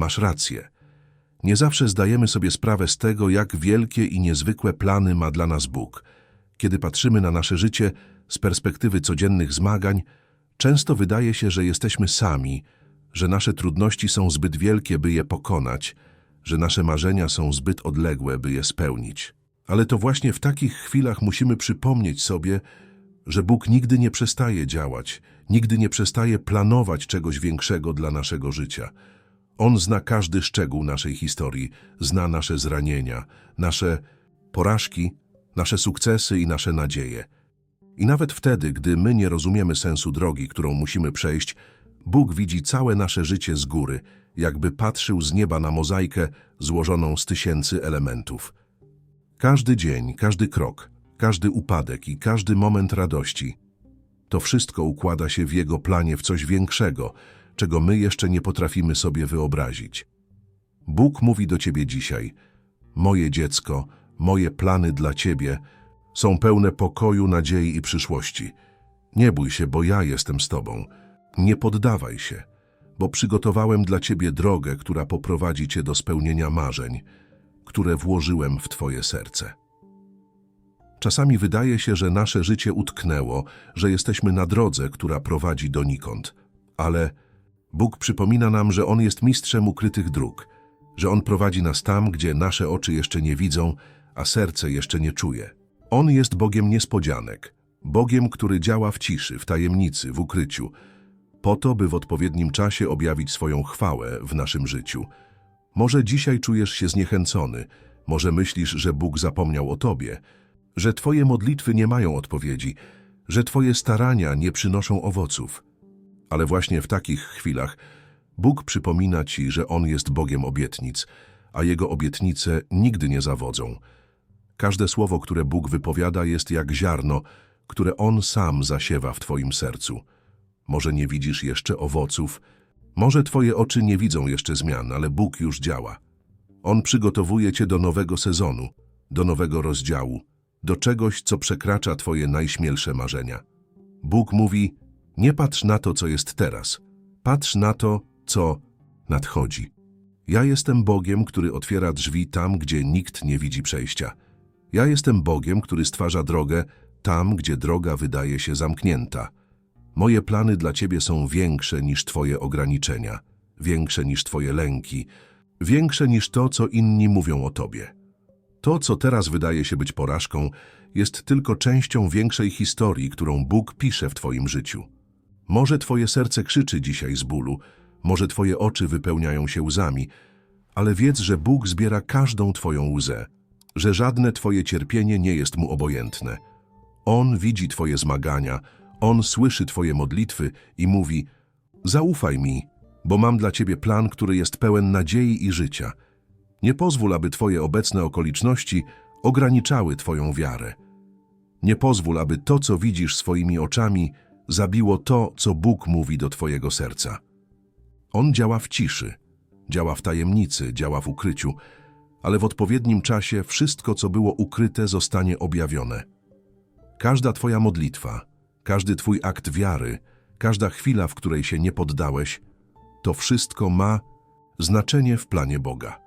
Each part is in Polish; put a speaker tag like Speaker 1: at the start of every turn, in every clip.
Speaker 1: masz rację. Nie zawsze zdajemy sobie sprawę z tego, jak wielkie i niezwykłe plany ma dla nas Bóg. Kiedy patrzymy na nasze życie z perspektywy codziennych zmagań, często wydaje się, że jesteśmy sami, że nasze trudności są zbyt wielkie, by je pokonać, że nasze marzenia są zbyt odległe, by je spełnić. Ale to właśnie w takich chwilach musimy przypomnieć sobie, że Bóg nigdy nie przestaje działać, nigdy nie przestaje planować czegoś większego dla naszego życia. On zna każdy szczegół naszej historii, zna nasze zranienia, nasze porażki, nasze sukcesy i nasze nadzieje. I nawet wtedy, gdy my nie rozumiemy sensu drogi, którą musimy przejść, Bóg widzi całe nasze życie z góry, jakby patrzył z nieba na mozaikę złożoną z tysięcy elementów. Każdy dzień, każdy krok, każdy upadek i każdy moment radości to wszystko układa się w Jego planie w coś większego, czego my jeszcze nie potrafimy sobie wyobrazić. Bóg mówi do Ciebie dzisiaj: Moje dziecko, moje plany dla Ciebie są pełne pokoju, nadziei i przyszłości. Nie bój się, bo ja jestem z Tobą. Nie poddawaj się, bo przygotowałem dla Ciebie drogę, która poprowadzi Cię do spełnienia marzeń, które włożyłem w Twoje serce. Czasami wydaje się, że nasze życie utknęło, że jesteśmy na drodze, która prowadzi donikąd. Ale Bóg przypomina nam, że On jest mistrzem ukrytych dróg, że On prowadzi nas tam, gdzie nasze oczy jeszcze nie widzą, a serce jeszcze nie czuje. On jest Bogiem niespodzianek, Bogiem, który działa w ciszy, w tajemnicy, w ukryciu, po to, by w odpowiednim czasie objawić swoją chwałę w naszym życiu. Może dzisiaj czujesz się zniechęcony, może myślisz, że Bóg zapomniał o tobie, że twoje modlitwy nie mają odpowiedzi, że twoje starania nie przynoszą owoców. Ale właśnie w takich chwilach Bóg przypomina ci, że On jest Bogiem obietnic, a Jego obietnice nigdy nie zawodzą. Każde słowo, które Bóg wypowiada, jest jak ziarno, które On sam zasiewa w twoim sercu. Może nie widzisz jeszcze owoców, może twoje oczy nie widzą jeszcze zmian, ale Bóg już działa. On przygotowuje cię do nowego sezonu, do nowego rozdziału, do czegoś, co przekracza twoje najśmielsze marzenia. Bóg mówi, nie patrz na to, co jest teraz, patrz na to, co nadchodzi. Ja jestem Bogiem, który otwiera drzwi tam, gdzie nikt nie widzi przejścia. Ja jestem Bogiem, który stwarza drogę tam, gdzie droga wydaje się zamknięta. Moje plany dla Ciebie są większe niż Twoje ograniczenia, większe niż Twoje lęki, większe niż to, co inni mówią o Tobie. To, co teraz wydaje się być porażką, jest tylko częścią większej historii, którą Bóg pisze w Twoim życiu. Może Twoje serce krzyczy dzisiaj z bólu, może Twoje oczy wypełniają się łzami, ale wiedz, że Bóg zbiera każdą Twoją łzę, że żadne Twoje cierpienie nie jest Mu obojętne. On widzi Twoje zmagania, On słyszy Twoje modlitwy i mówi Zaufaj mi, bo mam dla Ciebie plan, który jest pełen nadziei i życia. Nie pozwól, aby Twoje obecne okoliczności ograniczały Twoją wiarę. Nie pozwól, aby to, co widzisz swoimi oczami, zabiło to, co Bóg mówi do Twojego serca. On działa w ciszy, działa w tajemnicy, działa w ukryciu, ale w odpowiednim czasie wszystko, co było ukryte, zostanie objawione. Każda Twoja modlitwa, każdy Twój akt wiary, każda chwila, w której się nie poddałeś, to wszystko ma znaczenie w planie Boga.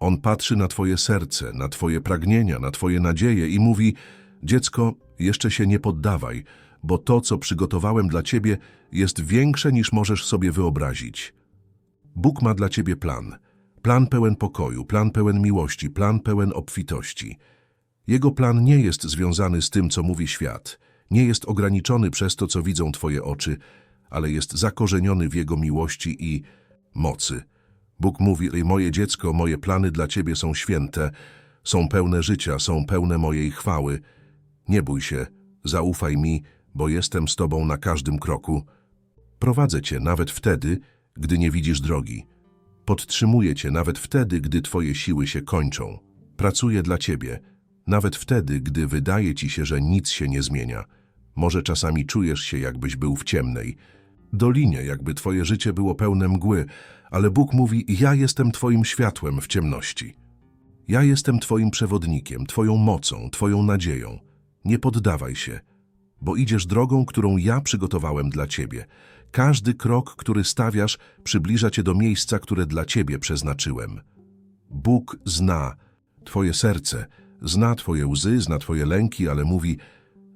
Speaker 1: On patrzy na Twoje serce, na Twoje pragnienia, na Twoje nadzieje i mówi: Dziecko, jeszcze się nie poddawaj, bo to, co przygotowałem dla Ciebie, jest większe niż możesz sobie wyobrazić. Bóg ma dla Ciebie plan. Plan pełen pokoju, plan pełen miłości, plan pełen obfitości. Jego plan nie jest związany z tym, co mówi świat, nie jest ograniczony przez to, co widzą Twoje oczy, ale jest zakorzeniony w Jego miłości i mocy. Bóg mówi, moje dziecko, moje plany dla Ciebie są święte, są pełne życia, są pełne mojej chwały. Nie bój się, zaufaj mi, bo jestem z Tobą na każdym kroku. Prowadzę Cię nawet wtedy, gdy nie widzisz drogi. Podtrzymuję Cię nawet wtedy, gdy Twoje siły się kończą. Pracuję dla Ciebie, nawet wtedy, gdy wydaje Ci się, że nic się nie zmienia. Może czasami czujesz się, jakbyś był w ciemnej dolinie, jakby Twoje życie było pełne mgły, ale Bóg mówi, ja jestem Twoim światłem w ciemności. Ja jestem Twoim przewodnikiem, Twoją mocą, Twoją nadzieją. Nie poddawaj się, bo idziesz drogą, którą ja przygotowałem dla Ciebie. Każdy krok, który stawiasz, przybliża cię do miejsca, które dla ciebie przeznaczyłem. Bóg zna twoje serce, zna twoje łzy, zna twoje lęki, ale mówi: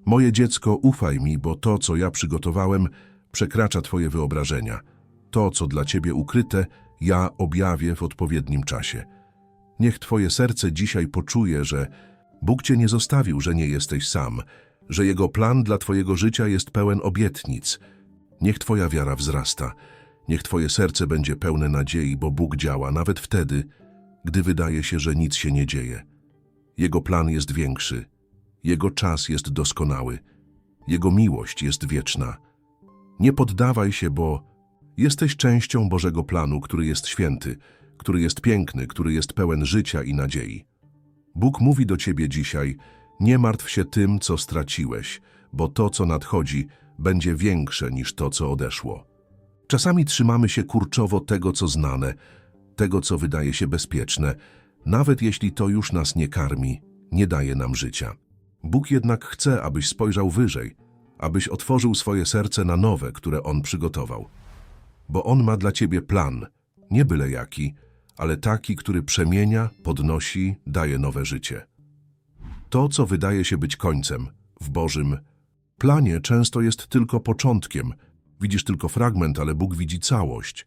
Speaker 1: Moje dziecko, ufaj mi, bo to, co ja przygotowałem, przekracza twoje wyobrażenia. To, co dla ciebie ukryte, ja objawię w odpowiednim czasie. Niech twoje serce dzisiaj poczuje, że Bóg cię nie zostawił, że nie jesteś sam, że Jego plan dla twojego życia jest pełen obietnic. Niech twoja wiara wzrasta, niech twoje serce będzie pełne nadziei, bo Bóg działa nawet wtedy, gdy wydaje się, że nic się nie dzieje. Jego plan jest większy, Jego czas jest doskonały, Jego miłość jest wieczna. Nie poddawaj się, bo jesteś częścią Bożego planu, który jest święty, który jest piękny, który jest pełen życia i nadziei. Bóg mówi do ciebie dzisiaj, nie martw się tym, co straciłeś, bo to, co nadchodzi, będzie większe niż to, co odeszło. Czasami trzymamy się kurczowo tego, co znane, tego, co wydaje się bezpieczne, nawet jeśli to już nas nie karmi, nie daje nam życia. Bóg jednak chce, abyś spojrzał wyżej, abyś otworzył swoje serce na nowe, które On przygotował. Bo On ma dla ciebie plan, nie byle jaki, ale taki, który przemienia, podnosi, daje nowe życie. To, co wydaje się być końcem, w Bożym planie często jest tylko początkiem. Widzisz tylko fragment, ale Bóg widzi całość.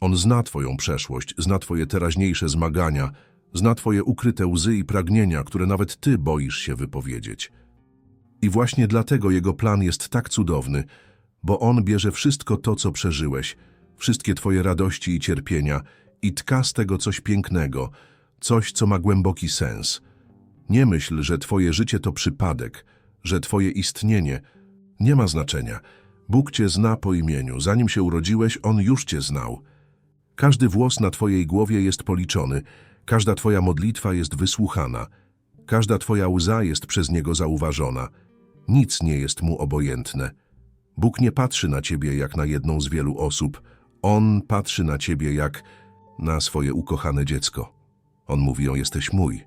Speaker 1: On zna Twoją przeszłość, zna Twoje teraźniejsze zmagania, zna Twoje ukryte łzy i pragnienia, które nawet Ty boisz się wypowiedzieć. I właśnie dlatego Jego plan jest tak cudowny, bo On bierze wszystko to, co przeżyłeś, wszystkie Twoje radości i cierpienia i tka z tego coś pięknego, coś, co ma głęboki sens. Nie myśl, że Twoje życie to przypadek, że Twoje istnienie nie ma znaczenia. Bóg Cię zna po imieniu. Zanim się urodziłeś, On już Cię znał. Każdy włos na Twojej głowie jest policzony, każda Twoja modlitwa jest wysłuchana, każda Twoja łza jest przez Niego zauważona. Nic nie jest Mu obojętne. Bóg nie patrzy na Ciebie jak na jedną z wielu osób. On patrzy na Ciebie jak na swoje ukochane dziecko. On mówi, o jesteś mój.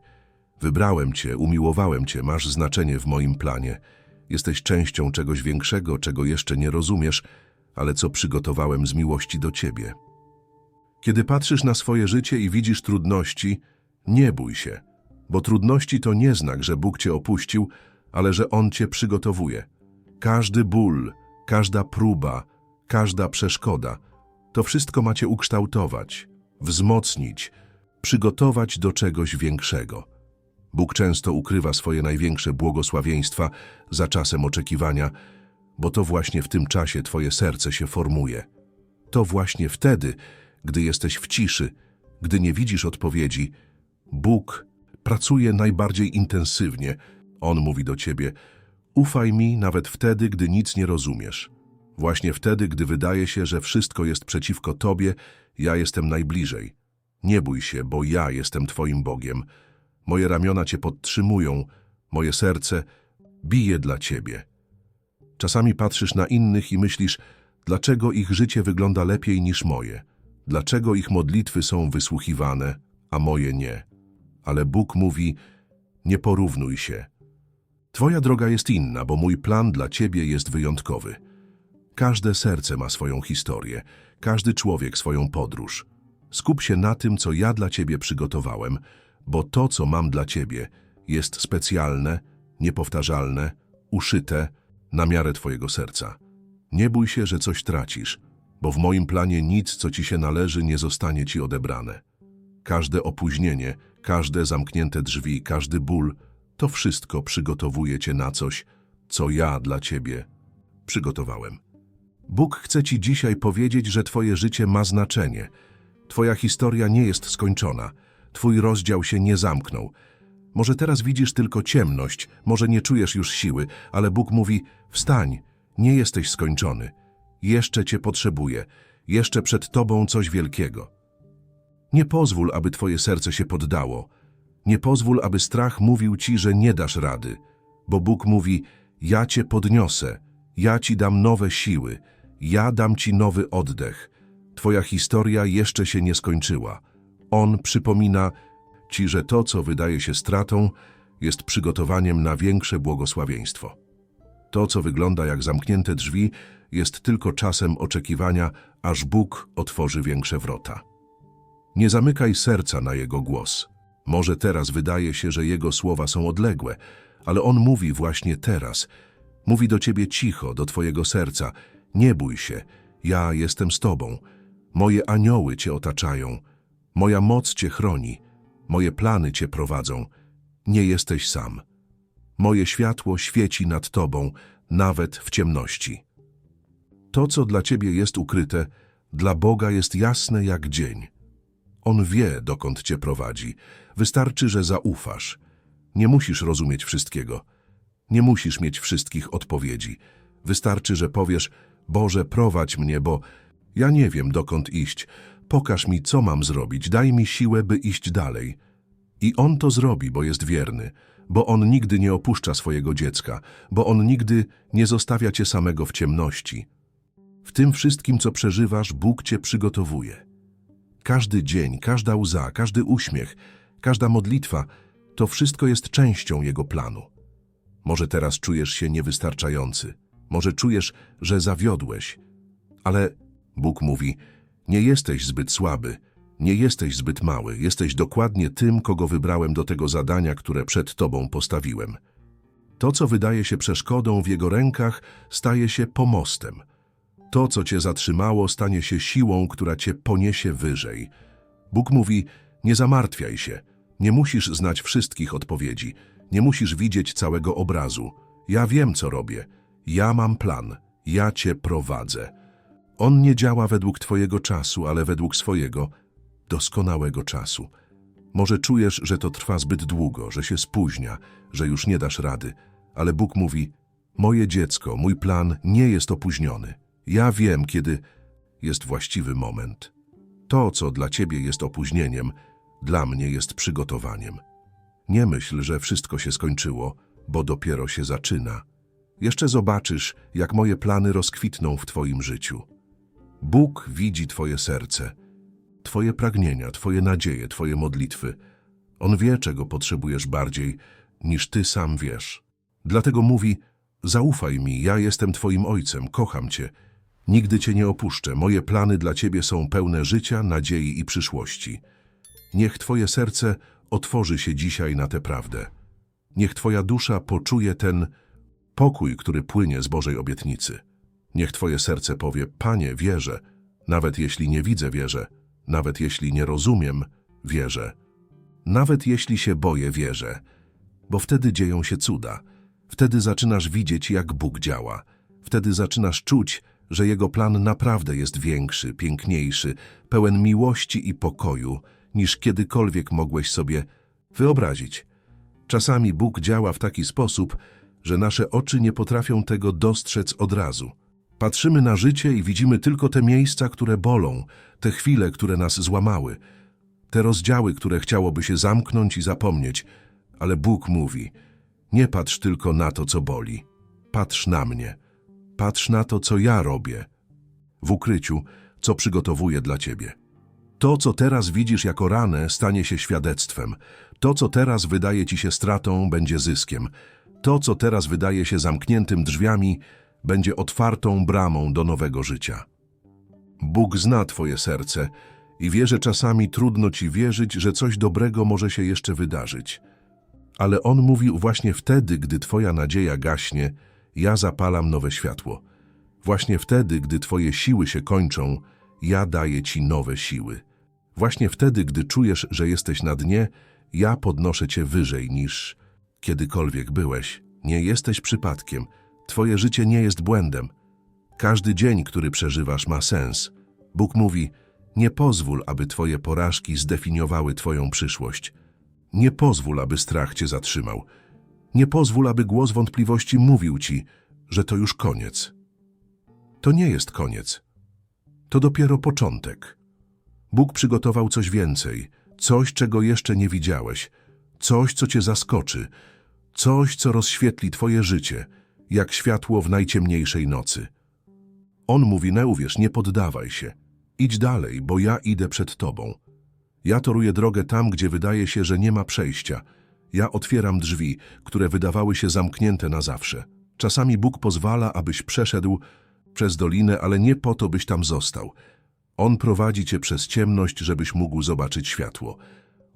Speaker 1: Wybrałem Cię, umiłowałem Cię, masz znaczenie w moim planie. Jesteś częścią czegoś większego, czego jeszcze nie rozumiesz, ale co przygotowałem z miłości do Ciebie. Kiedy patrzysz na swoje życie i widzisz trudności, nie bój się, bo trudności to nie znak, że Bóg Cię opuścił, ale że On Cię przygotowuje. Każdy ból, każda próba, każda przeszkoda, to wszystko ma Cię ukształtować, wzmocnić, przygotować do czegoś większego. Bóg często ukrywa swoje największe błogosławieństwa za czasem oczekiwania, bo to właśnie w tym czasie Twoje serce się formuje. To właśnie wtedy, gdy jesteś w ciszy, gdy nie widzisz odpowiedzi, Bóg pracuje najbardziej intensywnie. On mówi do Ciebie, ufaj mi nawet wtedy, gdy nic nie rozumiesz. Właśnie wtedy, gdy wydaje się, że wszystko jest przeciwko Tobie, ja jestem najbliżej. Nie bój się, bo ja jestem Twoim Bogiem. Moje ramiona Cię podtrzymują, moje serce bije dla Ciebie. Czasami patrzysz na innych i myślisz, dlaczego ich życie wygląda lepiej niż moje, dlaczego ich modlitwy są wysłuchiwane, a moje nie. Ale Bóg mówi, nie porównuj się. Twoja droga jest inna, bo mój plan dla Ciebie jest wyjątkowy. Każde serce ma swoją historię, każdy człowiek swoją podróż. Skup się na tym, co ja dla Ciebie przygotowałem, bo to, co mam dla Ciebie, jest specjalne, niepowtarzalne, uszyte na miarę Twojego serca. Nie bój się, że coś tracisz, bo w moim planie nic, co Ci się należy, nie zostanie Ci odebrane. Każde opóźnienie, każde zamknięte drzwi, każdy ból, to wszystko przygotowuje Cię na coś, co ja dla Ciebie przygotowałem. Bóg chce Ci dzisiaj powiedzieć, że Twoje życie ma znaczenie. Twoja historia nie jest skończona. Twój rozdział się nie zamknął. Może teraz widzisz tylko ciemność, może nie czujesz już siły, ale Bóg mówi, wstań, nie jesteś skończony. Jeszcze Cię potrzebuję, jeszcze przed Tobą coś wielkiego. Nie pozwól, aby Twoje serce się poddało. Nie pozwól, aby strach mówił Ci, że nie dasz rady, bo Bóg mówi, ja Cię podniosę, ja Ci dam nowe siły, ja dam Ci nowy oddech. Twoja historia jeszcze się nie skończyła. On przypomina Ci, że to, co wydaje się stratą, jest przygotowaniem na większe błogosławieństwo. To, co wygląda jak zamknięte drzwi, jest tylko czasem oczekiwania, aż Bóg otworzy większe wrota. Nie zamykaj serca na Jego głos. Może teraz wydaje się, że Jego słowa są odległe, ale On mówi właśnie teraz. Mówi do Ciebie cicho, do Twojego serca. Nie bój się, ja jestem z Tobą. Moje anioły Cię otaczają. Moja moc Cię chroni. Moje plany Cię prowadzą. Nie jesteś sam. Moje światło świeci nad Tobą, nawet w ciemności. To, co dla Ciebie jest ukryte, dla Boga jest jasne jak dzień. On wie, dokąd Cię prowadzi. Wystarczy, że zaufasz. Nie musisz rozumieć wszystkiego. Nie musisz mieć wszystkich odpowiedzi. Wystarczy, że powiesz, Boże, prowadź mnie, bo ja nie wiem, dokąd iść. Pokaż mi, co mam zrobić, daj mi siłę, by iść dalej. I On to zrobi, bo jest wierny, bo On nigdy nie opuszcza swojego dziecka, bo On nigdy nie zostawia Cię samego w ciemności. W tym wszystkim, co przeżywasz, Bóg Cię przygotowuje. Każdy dzień, każda łza, każdy uśmiech, każda modlitwa, to wszystko jest częścią Jego planu. Może teraz czujesz się niewystarczający, może czujesz, że zawiodłeś, ale Bóg mówi, nie jesteś zbyt słaby, nie jesteś zbyt mały, jesteś dokładnie tym, kogo wybrałem do tego zadania, które przed Tobą postawiłem. To, co wydaje się przeszkodą w Jego rękach, staje się pomostem. To, co Cię zatrzymało, stanie się siłą, która Cię poniesie wyżej. Bóg mówi, nie zamartwiaj się, nie musisz znać wszystkich odpowiedzi, nie musisz widzieć całego obrazu. Ja wiem, co robię. Ja mam plan. Ja Cię prowadzę. On nie działa według Twojego czasu, ale według swojego doskonałego czasu. Może czujesz, że to trwa zbyt długo, że się spóźnia, że już nie dasz rady, ale Bóg mówi: Moje dziecko, mój plan nie jest opóźniony. Ja wiem, kiedy jest właściwy moment. To, co dla ciebie jest opóźnieniem, dla mnie jest przygotowaniem. Nie myśl, że wszystko się skończyło, bo dopiero się zaczyna. Jeszcze zobaczysz, jak moje plany rozkwitną w twoim życiu. Bóg widzi twoje serce, twoje pragnienia, twoje nadzieje, twoje modlitwy. On wie, czego potrzebujesz bardziej, niż ty sam wiesz. Dlatego mówi, zaufaj mi, ja jestem twoim ojcem, kocham cię. Nigdy cię nie opuszczę, moje plany dla ciebie są pełne życia, nadziei i przyszłości. Niech twoje serce otworzy się dzisiaj na tę prawdę. Niech twoja dusza poczuje ten pokój, który płynie z Bożej obietnicy. Niech twoje serce powie, Panie, wierzę, nawet jeśli nie widzę, wierzę, nawet jeśli nie rozumiem, wierzę. Nawet jeśli się boję, wierzę, bo wtedy dzieją się cuda. Wtedy zaczynasz widzieć, jak Bóg działa. Wtedy zaczynasz czuć, że Jego plan naprawdę jest większy, piękniejszy, pełen miłości i pokoju, niż kiedykolwiek mogłeś sobie wyobrazić. Czasami Bóg działa w taki sposób, że nasze oczy nie potrafią tego dostrzec od razu. Patrzymy na życie i widzimy tylko te miejsca, które bolą, te chwile, które nas złamały, te rozdziały, które chciałoby się zamknąć i zapomnieć, ale Bóg mówi: Nie patrz tylko na to, co boli. Patrz na mnie. Patrz na to, co ja robię. W ukryciu, co przygotowuję dla ciebie. To, co teraz widzisz jako ranę, stanie się świadectwem. To, co teraz wydaje ci się stratą, będzie zyskiem. To, co teraz wydaje się zamkniętym drzwiami, będzie otwartą bramą do nowego życia. Bóg zna Twoje serce i wie, że czasami trudno Ci wierzyć, że coś dobrego może się jeszcze wydarzyć. Ale On mówił właśnie wtedy, gdy Twoja nadzieja gaśnie, ja zapalam nowe światło. Właśnie wtedy, gdy Twoje siły się kończą, ja daję Ci nowe siły. Właśnie wtedy, gdy czujesz, że jesteś na dnie, ja podnoszę Cię wyżej niż kiedykolwiek byłeś. Nie jesteś przypadkiem. Twoje życie nie jest błędem. Każdy dzień, który przeżywasz, ma sens. Bóg mówi, nie pozwól, aby Twoje porażki zdefiniowały Twoją przyszłość. Nie pozwól, aby strach Cię zatrzymał. Nie pozwól, aby głos wątpliwości mówił Ci, że to już koniec. To nie jest koniec. To dopiero początek. Bóg przygotował coś więcej, coś, czego jeszcze nie widziałeś, coś, co Cię zaskoczy, coś, co rozświetli Twoje życie, jak światło w najciemniejszej nocy. On mówi, nie uwierz, nie poddawaj się. Idź dalej, bo ja idę przed Tobą. Ja toruję drogę tam, gdzie wydaje się, że nie ma przejścia. Ja otwieram drzwi, które wydawały się zamknięte na zawsze. Czasami Bóg pozwala, abyś przeszedł przez dolinę, ale nie po to, byś tam został. On prowadzi cię przez ciemność, żebyś mógł zobaczyć światło.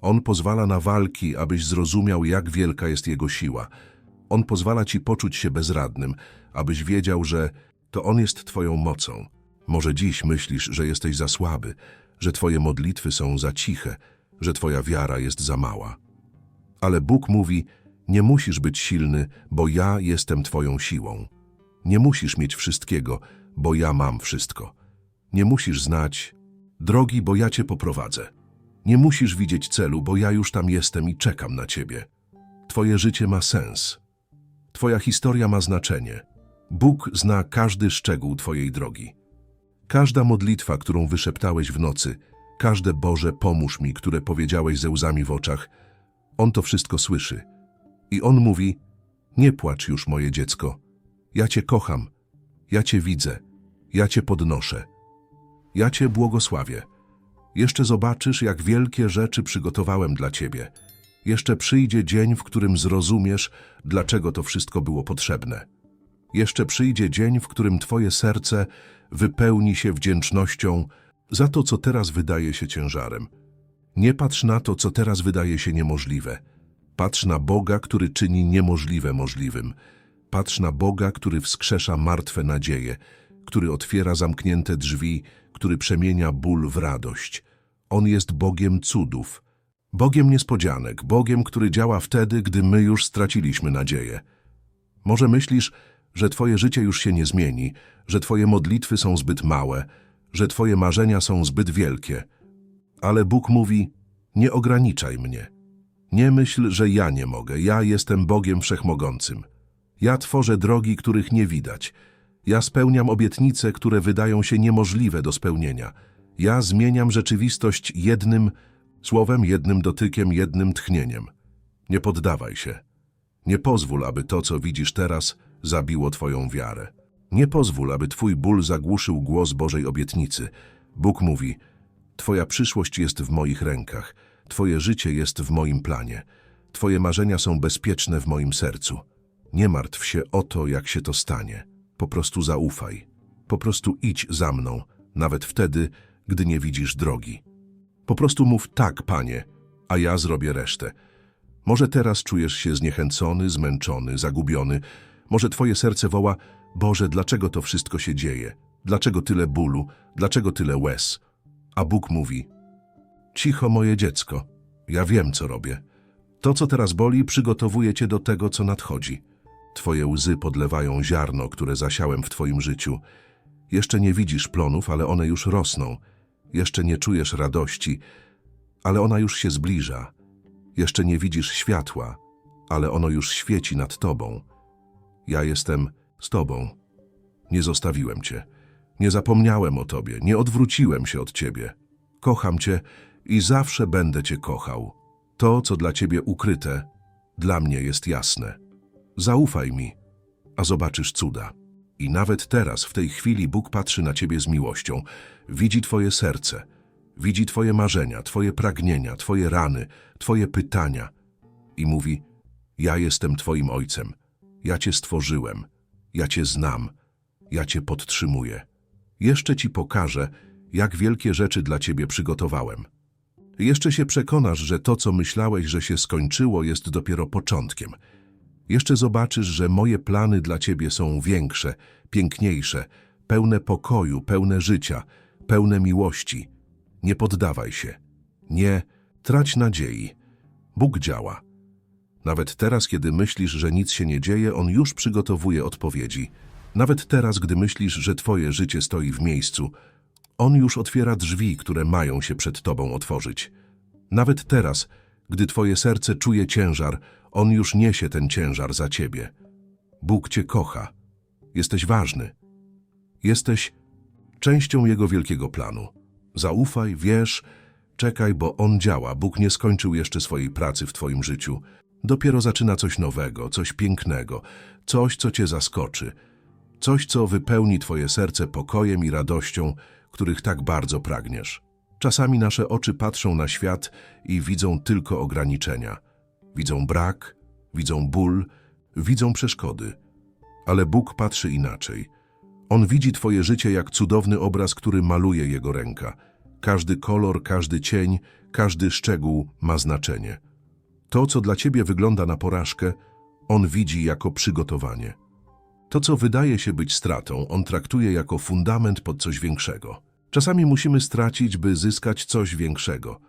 Speaker 1: On pozwala na walki, abyś zrozumiał, jak wielka jest Jego siła. On pozwala ci poczuć się bezradnym, abyś wiedział, że to On jest Twoją mocą. Może dziś myślisz, że jesteś za słaby, że Twoje modlitwy są za ciche, że Twoja wiara jest za mała. Ale Bóg mówi, nie musisz być silny, bo ja jestem Twoją siłą. Nie musisz mieć wszystkiego, bo ja mam wszystko. Nie musisz znać drogi, bo ja Cię poprowadzę. Nie musisz widzieć celu, bo ja już tam jestem i czekam na Ciebie. Twoje życie ma sens. Twoja historia ma znaczenie. Bóg zna każdy szczegół Twojej drogi. Każda modlitwa, którą wyszeptałeś w nocy, każde Boże pomóż mi, które powiedziałeś ze łzami w oczach, On to wszystko słyszy. I On mówi, nie płacz już moje dziecko, ja Cię kocham, ja Cię widzę, ja Cię podnoszę, ja Cię błogosławię. Jeszcze zobaczysz, jak wielkie rzeczy przygotowałem dla Ciebie. Jeszcze przyjdzie dzień, w którym zrozumiesz, dlaczego to wszystko było potrzebne. Jeszcze przyjdzie dzień, w którym Twoje serce wypełni się wdzięcznością za to, co teraz wydaje się ciężarem. Nie patrz na to, co teraz wydaje się niemożliwe. Patrz na Boga, który czyni niemożliwe możliwym. Patrz na Boga, który wskrzesza martwe nadzieje, który otwiera zamknięte drzwi, który przemienia ból w radość. On jest Bogiem cudów, Bogiem niespodzianek, Bogiem, który działa wtedy, gdy my już straciliśmy nadzieję. Może myślisz, że Twoje życie już się nie zmieni, że Twoje modlitwy są zbyt małe, że Twoje marzenia są zbyt wielkie. Ale Bóg mówi, nie ograniczaj mnie. Nie myśl, że ja nie mogę, ja jestem Bogiem Wszechmogącym. Ja tworzę drogi, których nie widać. Ja spełniam obietnice, które wydają się niemożliwe do spełnienia. Ja zmieniam rzeczywistość jednym słowem, jednym dotykiem, jednym tchnieniem. Nie poddawaj się. Nie pozwól, aby to, co widzisz teraz, zabiło Twoją wiarę. Nie pozwól, aby Twój ból zagłuszył głos Bożej obietnicy. Bóg mówi, Twoja przyszłość jest w moich rękach, Twoje życie jest w moim planie, Twoje marzenia są bezpieczne w moim sercu. Nie martw się o to, jak się to stanie. Po prostu zaufaj. Po prostu idź za mną, nawet wtedy, gdy nie widzisz drogi. Po prostu mów tak, panie, a ja zrobię resztę. Może teraz czujesz się zniechęcony, zmęczony, zagubiony. Może twoje serce woła, Boże, dlaczego to wszystko się dzieje? Dlaczego tyle bólu? Dlaczego tyle łez? A Bóg mówi, cicho moje dziecko, ja wiem, co robię. To, co teraz boli, przygotowuje cię do tego, co nadchodzi. Twoje łzy podlewają ziarno, które zasiałem w twoim życiu. Jeszcze nie widzisz plonów, ale one już rosną. Jeszcze nie czujesz radości, ale ona już się zbliża. Jeszcze nie widzisz światła, ale ono już świeci nad tobą. Ja jestem z tobą. Nie zostawiłem cię. Nie zapomniałem o tobie. Nie odwróciłem się od ciebie. Kocham cię i zawsze będę cię kochał. To, co dla ciebie ukryte, dla mnie jest jasne. Zaufaj mi, a zobaczysz cuda. I nawet teraz, w tej chwili, Bóg patrzy na ciebie z miłością. Widzi twoje serce, widzi twoje marzenia, twoje pragnienia, twoje rany, twoje pytania. I mówi, ja jestem twoim ojcem. Ja cię stworzyłem. Ja cię znam. Ja cię podtrzymuję. Jeszcze ci pokażę, jak wielkie rzeczy dla ciebie przygotowałem. Jeszcze się przekonasz, że to, co myślałeś, że się skończyło, jest dopiero początkiem. Jeszcze zobaczysz, że moje plany dla ciebie są większe, piękniejsze, pełne pokoju, pełne życia, pełne miłości. Nie poddawaj się. Nie trać nadziei. Bóg działa. Nawet teraz, kiedy myślisz, że nic się nie dzieje, On już przygotowuje odpowiedzi. Nawet teraz, gdy myślisz, że Twoje życie stoi w miejscu, On już otwiera drzwi, które mają się przed Tobą otworzyć. Nawet teraz, gdy Twoje serce czuje ciężar, On już niesie ten ciężar za Ciebie. Bóg Cię kocha. Jesteś ważny. Jesteś częścią Jego wielkiego planu. Zaufaj, wierz, czekaj, bo On działa. Bóg nie skończył jeszcze swojej pracy w Twoim życiu. Dopiero zaczyna coś nowego, coś pięknego, coś, co Cię zaskoczy. Coś, co wypełni Twoje serce pokojem i radością, których tak bardzo pragniesz. Czasami nasze oczy patrzą na świat i widzą tylko ograniczenia. Widzą brak, widzą ból, widzą przeszkody. Ale Bóg patrzy inaczej. On widzi twoje życie jak cudowny obraz, który maluje jego ręka. Każdy kolor, każdy cień, każdy szczegół ma znaczenie. To, co dla ciebie wygląda na porażkę, on widzi jako przygotowanie. To, co wydaje się być stratą, on traktuje jako fundament pod coś większego. Czasami musimy stracić, by zyskać coś większego.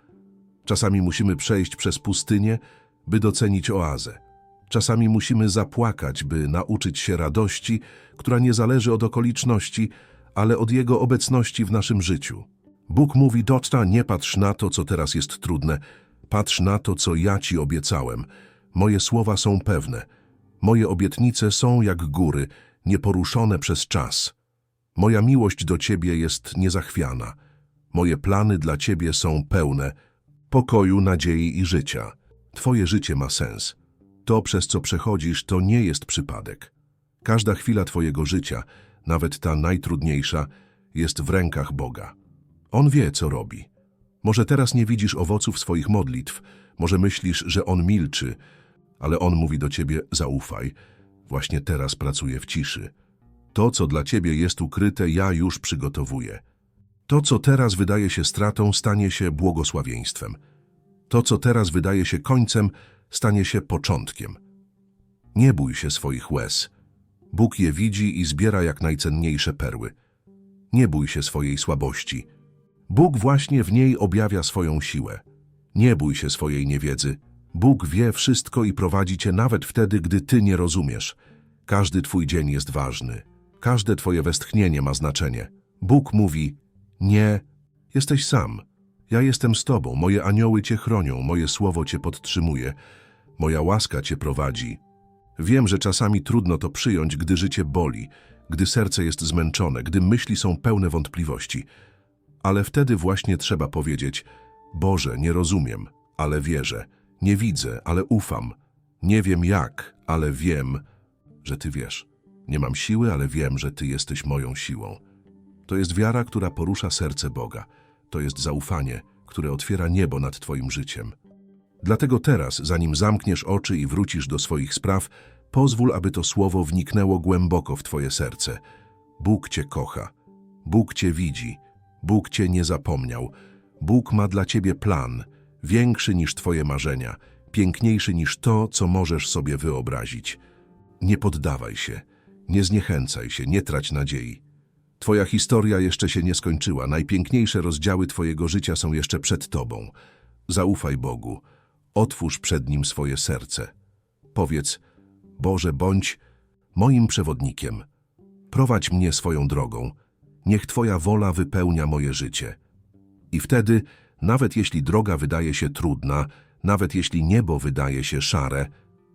Speaker 1: Czasami musimy przejść przez pustynię, by docenić oazę. Czasami musimy zapłakać, by nauczyć się radości, która nie zależy od okoliczności, ale od Jego obecności w naszym życiu. Bóg mówi, Dotta, nie patrz na to, co teraz jest trudne, patrz na to, co ja Ci obiecałem. Moje słowa są pewne. Moje obietnice są jak góry, nieporuszone przez czas. Moja miłość do Ciebie jest niezachwiana. Moje plany dla Ciebie są pełne pokoju, nadziei i życia. Twoje życie ma sens. To, przez co przechodzisz, to nie jest przypadek. Każda chwila Twojego życia, nawet ta najtrudniejsza, jest w rękach Boga. On wie, co robi. Może teraz nie widzisz owoców swoich modlitw, może myślisz, że On milczy, ale On mówi do Ciebie, zaufaj. Właśnie teraz pracuję w ciszy. To, co dla Ciebie jest ukryte, ja już przygotowuję. To, co teraz wydaje się stratą, stanie się błogosławieństwem. To, co teraz wydaje się końcem, stanie się początkiem. Nie bój się swoich łez. Bóg je widzi i zbiera jak najcenniejsze perły. Nie bój się swojej słabości. Bóg właśnie w niej objawia swoją siłę. Nie bój się swojej niewiedzy. Bóg wie wszystko i prowadzi cię nawet wtedy, gdy ty nie rozumiesz. Każdy twój dzień jest ważny. Każde twoje westchnienie ma znaczenie. Bóg mówi, nie, jesteś sam. Ja jestem z tobą, moje anioły cię chronią, moje słowo cię podtrzymuje, moja łaska cię prowadzi. Wiem, że czasami trudno to przyjąć, gdy życie boli, gdy serce jest zmęczone, gdy myśli są pełne wątpliwości. Ale wtedy właśnie trzeba powiedzieć, Boże, nie rozumiem, ale wierzę. Nie widzę, ale ufam. Nie wiem jak, ale wiem, że Ty wiesz. Nie mam siły, ale wiem, że Ty jesteś moją siłą. To jest wiara, która porusza serce Boga. To jest zaufanie, które otwiera niebo nad Twoim życiem. Dlatego teraz, zanim zamkniesz oczy i wrócisz do swoich spraw, pozwól, aby to słowo wniknęło głęboko w Twoje serce. Bóg Cię kocha. Bóg Cię widzi. Bóg Cię nie zapomniał. Bóg ma dla Ciebie plan, większy niż Twoje marzenia, piękniejszy niż to, co możesz sobie wyobrazić. Nie poddawaj się, nie zniechęcaj się, nie trać nadziei. Twoja historia jeszcze się nie skończyła, najpiękniejsze rozdziały Twojego życia są jeszcze przed Tobą. Zaufaj Bogu, otwórz przed Nim swoje serce. Powiedz, Boże, bądź moim przewodnikiem. Prowadź mnie swoją drogą. Niech Twoja wola wypełnia moje życie. I wtedy, nawet jeśli droga wydaje się trudna, nawet jeśli niebo wydaje się szare,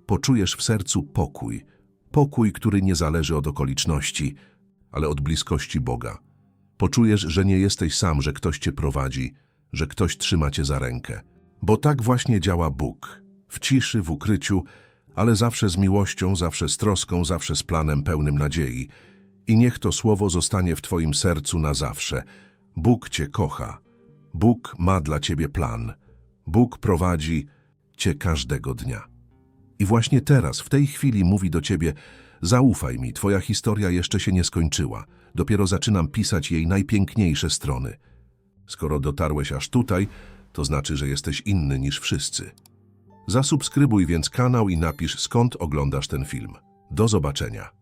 Speaker 1: poczujesz w sercu pokój. Pokój, który nie zależy od okoliczności, ale od bliskości Boga. Poczujesz, że nie jesteś sam, że ktoś cię prowadzi, że ktoś trzyma cię za rękę. Bo tak właśnie działa Bóg. W ciszy, w ukryciu, ale zawsze z miłością, zawsze z troską, zawsze z planem pełnym nadziei. I niech to słowo zostanie w Twoim sercu na zawsze. Bóg Cię kocha. Bóg ma dla Ciebie plan. Bóg prowadzi Cię każdego dnia. I właśnie teraz, w tej chwili mówi do Ciebie, zaufaj mi, Twoja historia jeszcze się nie skończyła. Dopiero zaczynam pisać jej najpiękniejsze strony. Skoro dotarłeś aż tutaj, to znaczy, że jesteś inny niż wszyscy. Zasubskrybuj więc kanał i napisz skąd oglądasz ten film. Do zobaczenia.